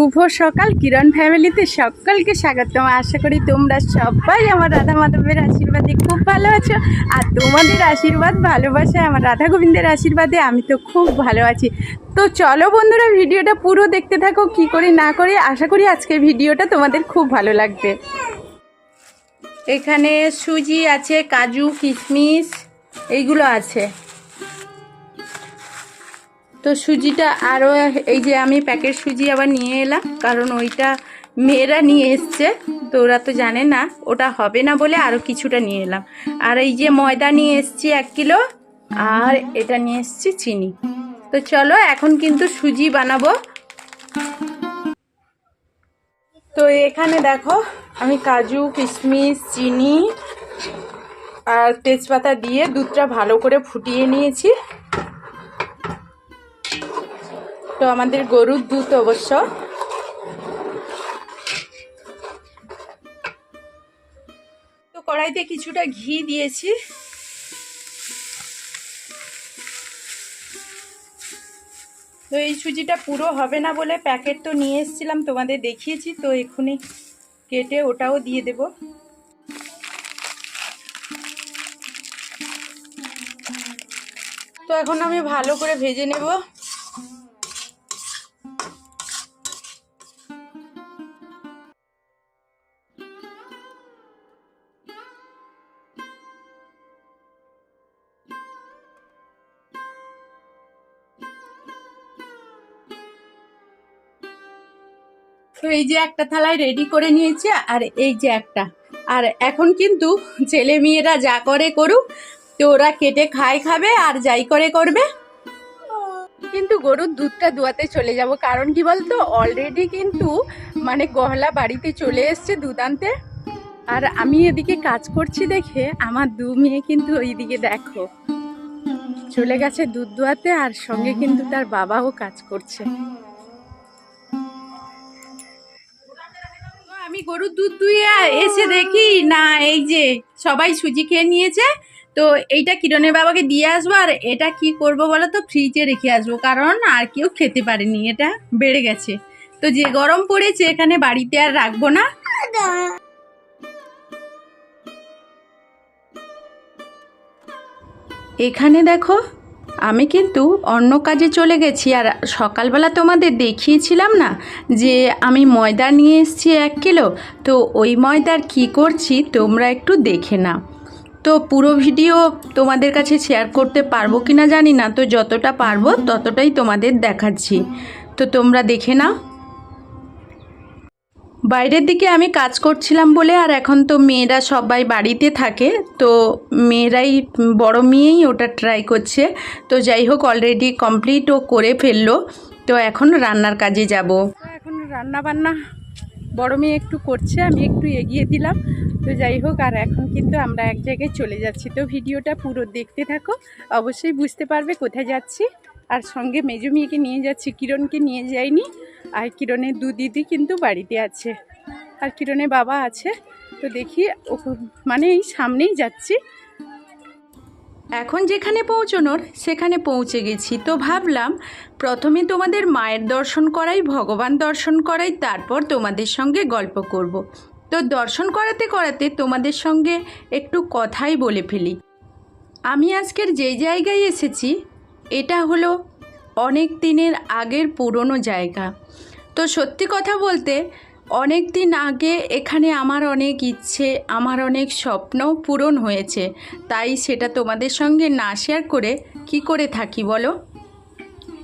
শুভ সকাল, কিরণ ফ্যামিলিতে সকলকে স্বাগতম। আশা করি তোমরা সবাই আমার রাধা মাধবের আশীর্বাদে খুব ভালো আছো। আর তোমাদের আশীর্বাদ ভালোবাসায় আমার রাধা গোবিন্দের আশীর্বাদে আমি তো খুব ভালো আছি। তো চলো বন্ধুরা, ভিডিওটা পুরো দেখতে থাকো, কি করি না করি। আশা করি আজকে ভিডিওটা তোমাদের খুব ভালো লাগবে। এখানে সুজি আছে, কাজু, কিশমিশ, এইগুলো আছে। তো সুজিটা আরও এই যে আমি প্যাকেট সুজি আবার নিয়ে এলাম, কারণ ওইটা মেয়েরা নিয়ে এসছে, তো ওরা তো জানে না, ওটা হবে না বলে আরও কিছুটা নিয়ে এলাম। আর এই যে ময়দা নিয়ে এসছি এক কিলো, আর এটা নিয়ে এসছি চিনি। তো চলো এখন কিন্তু সুজি বানাবো। তো এখানে দেখো, আমি কাজু, কিশমিশ, চিনি আর তেজপাতা দিয়ে দুধটা ভালো করে ফুটিয়ে নিয়েছি। তো আমাদের গরুর দুধ অবশ্য। তো কড়াইতে কিছুটা ঘি দিয়েছি। তো এই সুজিটা পুরো হবে না বলে প্যাকেট তো নিয়ে এসেছিলাম, তোমাদের দেখিয়েছি, তো এক্ষুনি কেটে ওটাও দিয়ে দেব। তো এখন আমি ভালো করে ভেজে নেব। তো এই যে একটা থালায় রেডি করে নিয়েছি, আর এই যে একটা। আর এখন কিন্তু ছেলে মেয়েরা যা করে করুক, তো ওরা কেটে খায় খাবে আর যাই করে করবে। কিন্তু গরুর দুধটা দুয়াতে চলে যাব, কারণ কি বলতো অলরেডি কিন্তু মানে গহলা বাড়িতে চলে এসছে দুধ আনতে। আর আমি এদিকে কাজ করছি দেখে আমার দু মেয়ে কিন্তু ওইদিকে দেখো। চলে গেছে দুধ দুয়াতে, আর সঙ্গে কিন্তু তার বাবাও কাজ করছে। আমি গরুর দুধ দুয়ে এসে দেখি, না, এই যে সবাই সুজি খেয়ে নিয়েছে, তো এইটা কিরণের বাবাকে দিয়ে আসব, আর এটা কি করব বলো তো, ফ্রিজে রেখে আসব, কারণ আর কেউ খেতে পারেনি, এটা বেড়ে গেছে। তো যে গরম পড়েছে, এখানে বাড়িতে আর রাখব না। এখানে দেখো আমি কিন্তু অন্য কাজে চলে গেছি আর সকালবেলা তোমাদের দেখিয়েছিলাম না যে আমি ময়দা নিয়ে এসেছি এক কিলো। তো ওই ময়দার কি করছি তোমরা একটু দেখে নাও। তো পুরো ভিডিও তোমাদের কাছে শেয়ার করতে পারব কি না জানি না। তো যতটা পারব ততটাই তোমাদের দেখাচ্ছি। তো তোমরা দেখে নাও। বাইরের দিকে আমি কাজ করছিলাম বলে আর এখন তো মেয়েরা সবাই বাড়িতে থাকে, তো মেয়েরাই বড় মেয়েই ওটা ট্রাই করছে। তো যাই হোক অলরেডি কমপ্লিটও করে ফেলল। তো এখন রান্নার কাজে যাব। এখন রান্না বান্না বড় মেয়ে একটু করছে, আমি একটু এগিয়ে দিলাম। তো যাই হোক, আর এখন কিন্তু আমরা এক জায়গায় চলে যাচ্ছি। তো ভিডিওটা পুরো দেখতে থাকো। অবশ্যই বুঝতে পারবে কোথায় যাচ্ছি। আর সঙ্গে মেজু মেয়েকে নিয়ে যাচ্ছি, কিরণকে নিয়ে যাইনি। আর কিরণের দু দিদি কিন্তু বাড়িতে আছে। আর কিরণের বাবা আছে। তো দেখি ও মানে এই সামনেই যাচ্ছি। এখন যেখানে পৌঁছনোর, সেখানে পৌঁছে গেছি। তো ভাবলাম, প্রথমে তোমাদের মায়ের দর্শন করাই, ভগবান দর্শন করাই, তারপর তোমাদের সঙ্গে গল্প করব। তো দর্শন করাতে করাতে তোমাদের সঙ্গে একটু কথাই বলে ফেলি। আমি আজকের যেই জায়গায় এসেছি এটা হলো অনেক দিনের আগের পুরনো জায়গা। তো সত্যি কথা বলতে, অনেক দিন আগে এখানে আমার অনেক ইচ্ছে, আমার অনেক স্বপ্নও পূরণ হয়েছে। তাই সেটা তোমাদের সঙ্গে না শেয়ার করে কি করে থাকি বলো?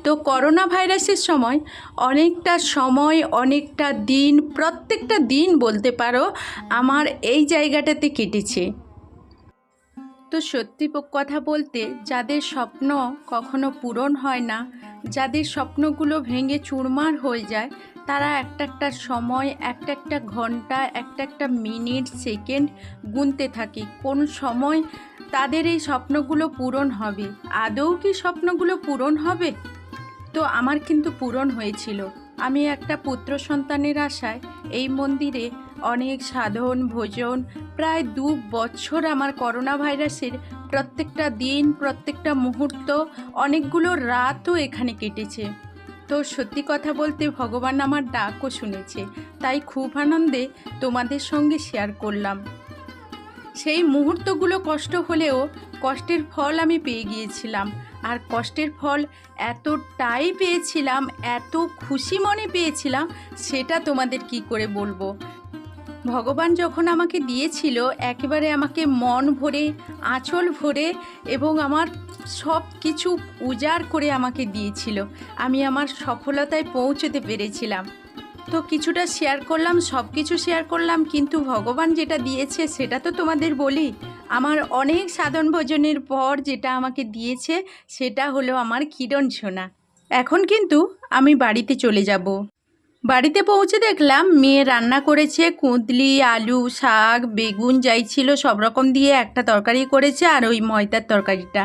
তো করোনা ভাইরাসের সময় অনেকটা সময়, অনেকটা দিন, প্রত্যেকটা দিন বলতে পারো, আমার এই জায়গাটাতে কেটেছে। তো সত্যি কথা বলতে যাদের স্বপ্ন কখনো পূরণ হয় না, যাদের স্বপ্নগুলো ভেঙে চুরমার হয়ে যায়, তারা একটা একটা সময়, একটা একটা ঘণ্টা, একটা একটা মিনিট, সেকেন্ড গুনতে থাকে। কোন সময় তাদের এই স্বপ্নগুলো পূরণ হবে? আদৌ কি স্বপ্নগুলো পূরণ হবে? তো আমার কিন্তু পূরণ হয়েছিল। আমি একটা পুত্র সন্তানের আশায় এই মন্দিরে অনেক সাধন, ভোজন, প্রায় দু বছর আমার করোনা ভাইরাসের প্রত্যেকটা দিন, প্রত্যেকটা মুহূর্ত, অনেকগুলো রাতও এখানে কেটেছে। তো সত্যি কথা বলতে ভগবান আমার ডাকও শুনেছে, তাই খুব আনন্দে তোমাদের সঙ্গে শেয়ার করলাম। সেই মুহূর্তগুলো কষ্ট হলেও কষ্টের ফল আমি পেয়ে গিয়েছিলাম, আর কষ্টের ফল এতটাই পেয়েছিলাম, এত খুশি মনে পেয়েছিলাম, সেটা তোমাদের কি করে বলব? ভগবান যখন আমাকে দিয়েছিল, একেবারে আমাকে মন ভরে, আঁচল ভরে এবং আমার সব কিছু উজাড় করে আমাকে দিয়েছিল। আমি আমার সফলতায় পৌঁছতে পেরেছিলাম। তো কিছুটা শেয়ার করলাম সব কিছু শেয়ার করলাম, কিন্তু ভগবান যেটা দিয়েছে সেটা তো তোমাদের বলি। আমার অনেক সাধন ভোজনের পর যেটা আমাকে দিয়েছে, সেটা হলো আমার কিরণ সোনা। এখন কিন্তু আমি বাড়িতে চলে যাব। বাড়িতে পৌঁছে দেখলাম মেয়ে রান্না করেছে, কুঁদলি, আলু, শাক, বেগুন, যাই ছিল সব রকম দিয়ে একটা তরকারি করেছে আর ওই ময়দার তরকারিটা।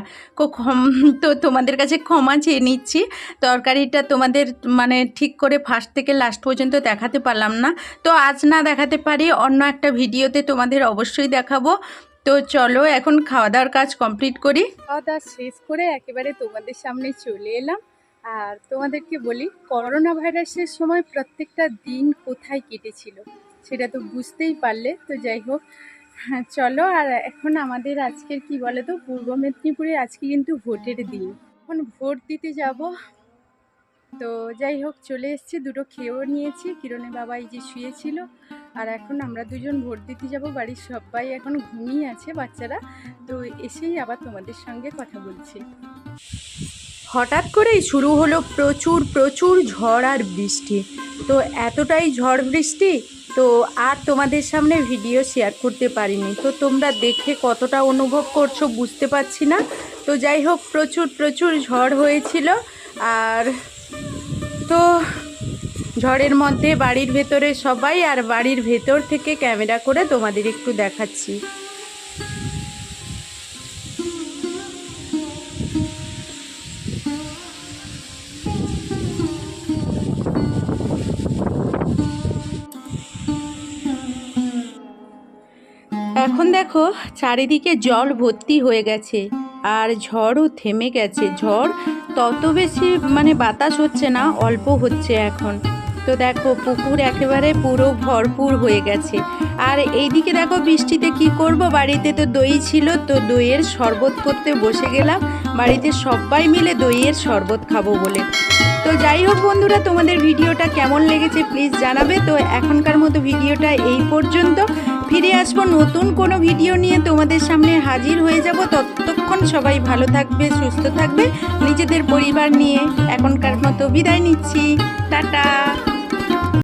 তো তোমাদের কাছে ক্ষমা চেয়ে নিচ্ছি। তরকারিটা তোমাদের মানে ঠিক করে ফার্স্ট থেকে লাস্ট পর্যন্ত দেখাতে পারলাম না। তো আজ না দেখাতে পারি, অন্য একটা ভিডিওতে তোমাদের অবশ্যই দেখাবো। তো চলো এখন খাওয়া দাওয়ার কাজ কমপ্লিট করি। খাওয়া দাওয়া শেষ করে একেবারে তোমাদের সামনে চলে এলাম। আর তোমাদেরকে বলি করোনা ভাইরাসের সময় প্রত্যেকটা দিন কোথায় কেটেছিল সেটা তো বুঝতেই পারলে। তো যাই হোক হ্যাঁ চলো আর এখন আমাদের আজকের কি বলে তো পূর্ব মেদিনীপুরে আজকে কিন্তু ভোটের দিন। এখন ভোট দিতে যাব। তো যাই হোক, চলে এসেছি, দুটো খেয়েও নিয়েছি। কিরণে বাবা এই যে শুয়েছিল, আর এখন আমরা দুজন ভোট দিতে যাব। বাড়ির সবাই এখন ঘুমিয়ে আছে, বাচ্চারা। তো এসেই আবার তোমাদের সঙ্গে কথা বলছি। হঠাৎ করেই শুরু হলো প্রচুর প্রচুর ঝড় আর বৃষ্টি। তো এতটাই ঝড় বৃষ্টি, তো আর তোমাদের সামনে ভিডিও শেয়ার করতে পারিনি। তো তোমরা দেখে কতটা অনুভব করছ বুঝতে পারছি না। তো যাই হোক, প্রচুর প্রচুর ঝড় হয়েছিল। আর তো ঝড়ের মধ্যে বাড়ির ভেতরে সবাই আর বাড়ির ভেতর থেকে ক্যামেরা করে তোমাদের একটু দেখাচ্ছি। এখন দেখো চারিদিকে জল ভর্তি হয়ে গেছে আর ঝড়ও থেমে গেছে। ঝড় তত বেশি মানে বাতাস হচ্ছে না, অল্প হচ্ছে এখন। তো দেখো পুকুর একেবারে পুরো ভরপুর হয়ে গেছে। আর এইদিকে দেখো বৃষ্টিতে কি করব? বাড়িতে তো দই ছিল, তো দইয়ের শরবত করতে বসে গেলাম। বাড়িতে সবাই মিলে দইয়ের শরবত খাব বলে। তো যাই হোক বন্ধুরা, তোমাদের ভিডিওটা কেমন লেগেছে প্লিজ জানাবে। তো এখনকার মতো ভিডিওটা এই পর্যন্ত। ফিরে আসব নতুন কোনো ভিডিও নিয়ে তোমাদের সামনে হাজির হয়ে যাব। ততক্ষণ সবাই ভালো থাকবে, সুস্থ থাকবে। নিজেদের পরিবার নিয়ে এখনকার মতো বিদায় নিচ্ছি। টাটা!